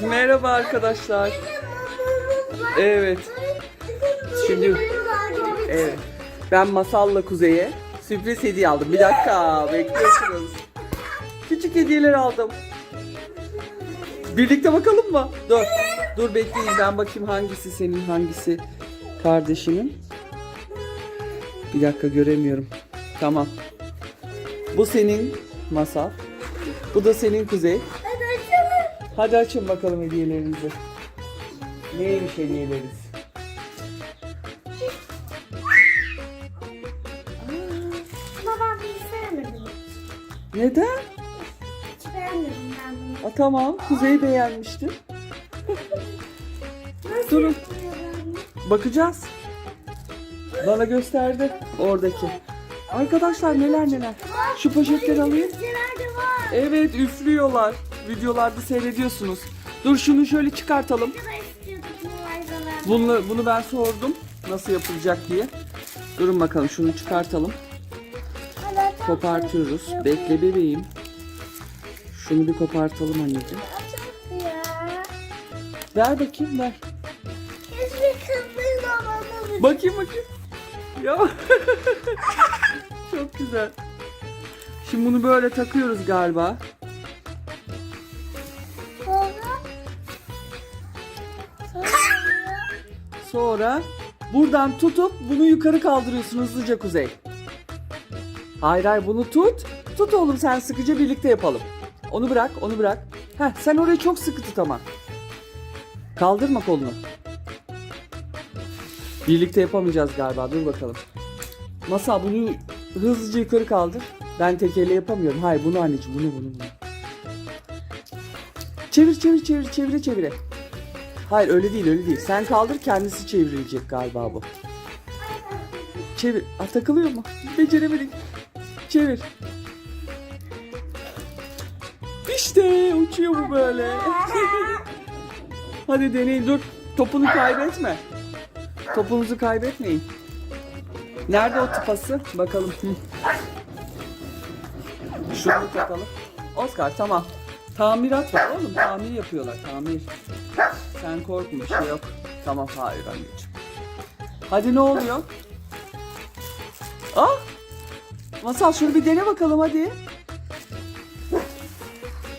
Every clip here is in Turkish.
Merhaba arkadaşlar. Evet. Şimdi evet. Ben Masal'la Kuzey'e sürpriz hediye aldım. Bir dakika bekliyorsunuz. Küçük hediyeler aldım. Birlikte bakalım mı? Dur. Dur bekleyin ben bakayım hangisi senin hangisi kardeşinin. Bir dakika göremiyorum. Tamam. Bu senin Masal. Bu da senin Kuzey. Hadi açın bakalım hediyelerinizi. Neymiş hediyeleriniz? Ama ben bunu sevmedim. Neden? Hiç beğenmedim ben bunu. Aa, tamam. Kuzey beğenmişti. Nasıl Durun. yapıyorum? Bakacağız. Bana gösterdi oradaki. Arkadaşlar neler neler. Şu poşetleri alayım. De var. Evet üflüyorlar. Videolarda seyrediyorsunuz. Dur şunu şöyle çıkartalım. Bunu, bunu ben sordum. Nasıl yapılacak diye. Durun bakalım şunu çıkartalım. Kopartıyoruz. Bekle bebeğim. Şunu bir kopartalım anneciğim. Ver bakayım ver. Bakayım bakayım. Ya. Çok güzel. Şimdi bunu böyle takıyoruz galiba. Sonra buradan tutup bunu yukarı kaldırıyorsun hızlıca Kuzey. Hayır hayır bunu tut. Tut oğlum sen sıkıca birlikte yapalım. Onu bırak onu bırak. Heh, sen orayı çok sıkı tut ama. Kaldırma kolunu. Birlikte yapamayacağız galiba dur bakalım. Masa bunu hızlıca yukarı kaldır. Ben tek elle yapamıyorum. Hayır bunu anneciğim bunu bunu bunu. Çevir çevir çevir çevire çevire. Hayır öyle değil öyle değil. Sen kaldır kendisi çevrilecek galiba bu. Çevir. Aa, takılıyor mu? Beceremedik. Çevir. İşte uçuyor bu böyle. Hadi deneyin dur. Topunu kaybetme. Topunuzu kaybetmeyin. Nerede o tıpası? Bakalım. Şunu takalım. Oscar tamam. Tamirat var oğlum. Tamir yapıyorlar. Tamir. Sen korkma bir şey yok. Tamam hayır anneciğim. Hadi ne oluyor? Ah! Masal şunu bir dene bakalım hadi.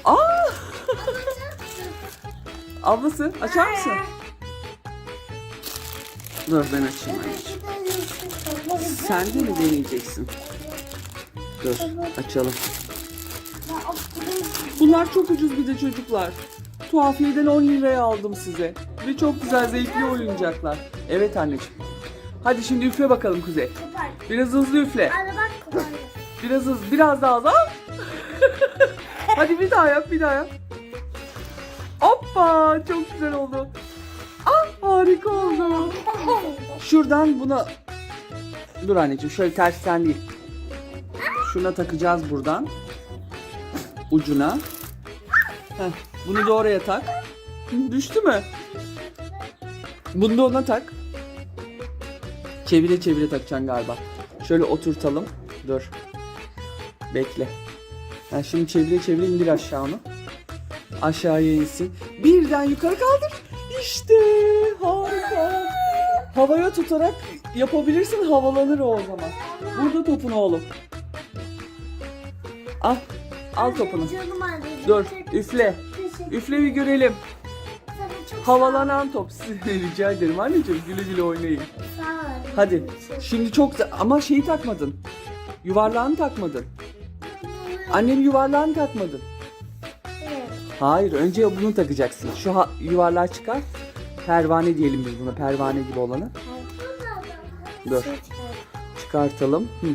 Aa! Ablası açar mısın? Dur ben açayım anneciğim. Sen de mi deneyeceksin? Dur açalım. Bunlar çok ucuz bir de çocuklar. Tuhafiyeden 10 liraya aldım size. Ve çok güzel zevkli oyuncaklar. Evet anneciğim. Hadi şimdi üfle bakalım Kuzey. Biraz hızlı üfle. Biraz hızlı, biraz daha hızlı. Hadi bir daha yap, bir daha yap. Hoppa! Çok güzel oldu. Ah harika oldu. Şuradan buna... Dur anneciğim şöyle tersten değil. Şuna takacağız buradan. Ucuna. Heh, bunu da oraya tak. Düştü mü? Bunu da ona tak. Çevire çevire takacaksın galiba. Şöyle oturtalım. Dur. Bekle. Ha, şimdi çevire çevire indir aşağı onu. Aşağıya insin. Birden yukarı kaldır. İşte harika. Havaya tutarak yapabilirsin havalanır o zaman. Burada topun oğlum. Al. Al topunu. Canım anneciğim. Dur üfle. Üfle bir görelim. Havalanan top. Rica ederim anneciğim güle güle oynayın. Hadi. Şimdi çok da ama şeyi takmadın. Yuvarlağını takmadın. Annem yuvarlağını takmadın. Evet. Hayır önce bunu takacaksın. Şu ha- yuvarlağı çıkar. Pervane diyelim biz buna. Pervane gibi olanı. Dur. Şey çıkar. Çıkartalım. Hı.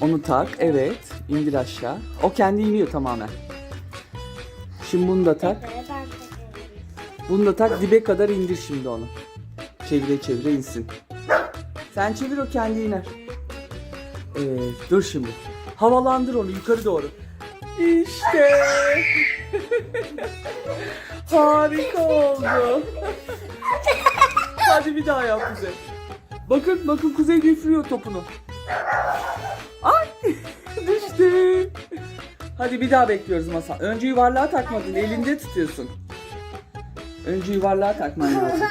Onu tak. Evet. İndir aşağı. O kendi iniyor tamamen. Şimdi bunu da tak. Bunu da tak. Dibe kadar indir şimdi onu. Çevire çevire insin. Sen çevir o kendi iner. Evet. Dur şimdi. Havalandır onu yukarı doğru. İşte. Harika oldu. Hadi bir daha yap bize. Bakın bakın Kuzey üflüyor topunu. Hadi bir daha bekliyoruz masa. Önce yuvarlığa takmadın elinde tutuyorsun. Önce yuvarlığa takman lazım.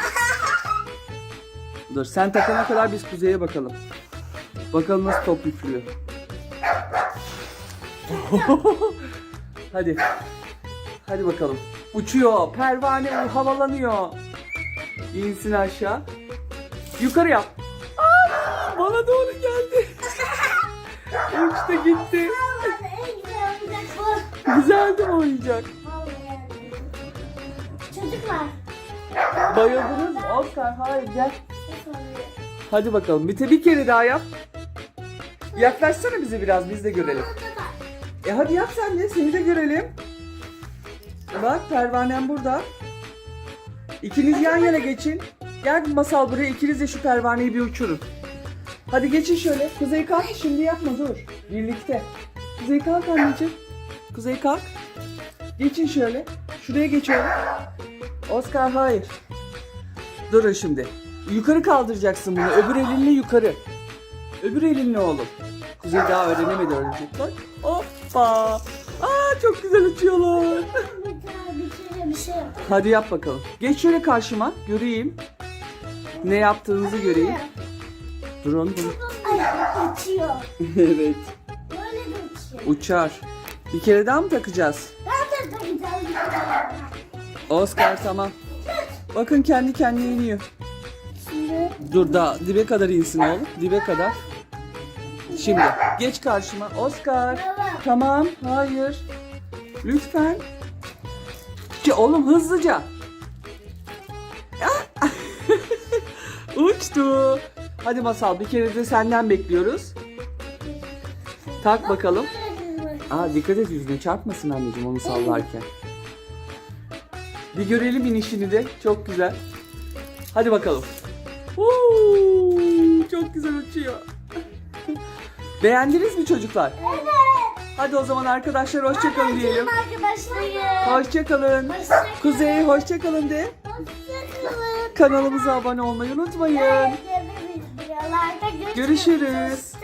Dur sen takana kadar biz kuzeye bakalım. Bakalım nasıl top üflüyor. Hadi. Hadi bakalım. Uçuyor. Pervane havalanıyor. İnsin aşağı. Yukarı yap. Aa, bana doğru geldi. Uçtu gitti. Güzeldi mi oyuncak? Çocuklar. Bayıldınız mı? Oscar hayır gel. Hadi bakalım. Bir, bir kere daha yap. Yaklaşsana bize biraz biz de görelim. E hadi yap sen de seni de görelim. Bak pervanem burada. İkiniz yan yana geçin. Gel masal buraya ikiniz de şu pervaneyi bir uçurun. Hadi geçin şöyle. Kuzey kalk şimdi yapma dur. Birlikte. Kuzey kalk anneciğim. Kuzey kalk. Geçin şöyle. Şuraya geçiyorum. Oscar hayır. Durun şimdi. Yukarı kaldıracaksın bunu. Öbür elinle yukarı. Öbür elinle oğlum. Kuzey daha öğrenemedi öğrenecek bak. Hoppa. Aa çok güzel uçuyorlar. Bir şey yap. Hadi yap bakalım. Geç şöyle karşıma. Göreyim. Ne yaptığınızı göreyim. Durun durun. Ay uçuyor. evet. Böyle de uçuyor. Uçar. Bir kere daha mı takacağız? Oscar tamam. Bakın kendi kendine iniyor. Şimdi Dur daha dibe kadar insin oğlum. Dibe kadar. Şimdi geç karşıma. Oscar. Tamam. Hayır. Lütfen. Ki oğlum hızlıca. Ah! Uçtu. Hadi masal bir kere de senden bekliyoruz. Tak bakalım. Aa dikkat et yüzüne çarpmasın anneciğim onu sallarken. Bir görelim inişini de. Çok güzel. Hadi bakalım. Huu, çok güzel uçuyor. Beğendiniz mi çocuklar? Evet. Hadi o zaman arkadaşlar hoşçakalın diyelim. Arkadaşlarım. Hoşçakalın. Hoşçakalın. Kuzey hoşçakalın de. Hoşçakalın. Kanalımıza abone olmayı unutmayın. Görüşürüz.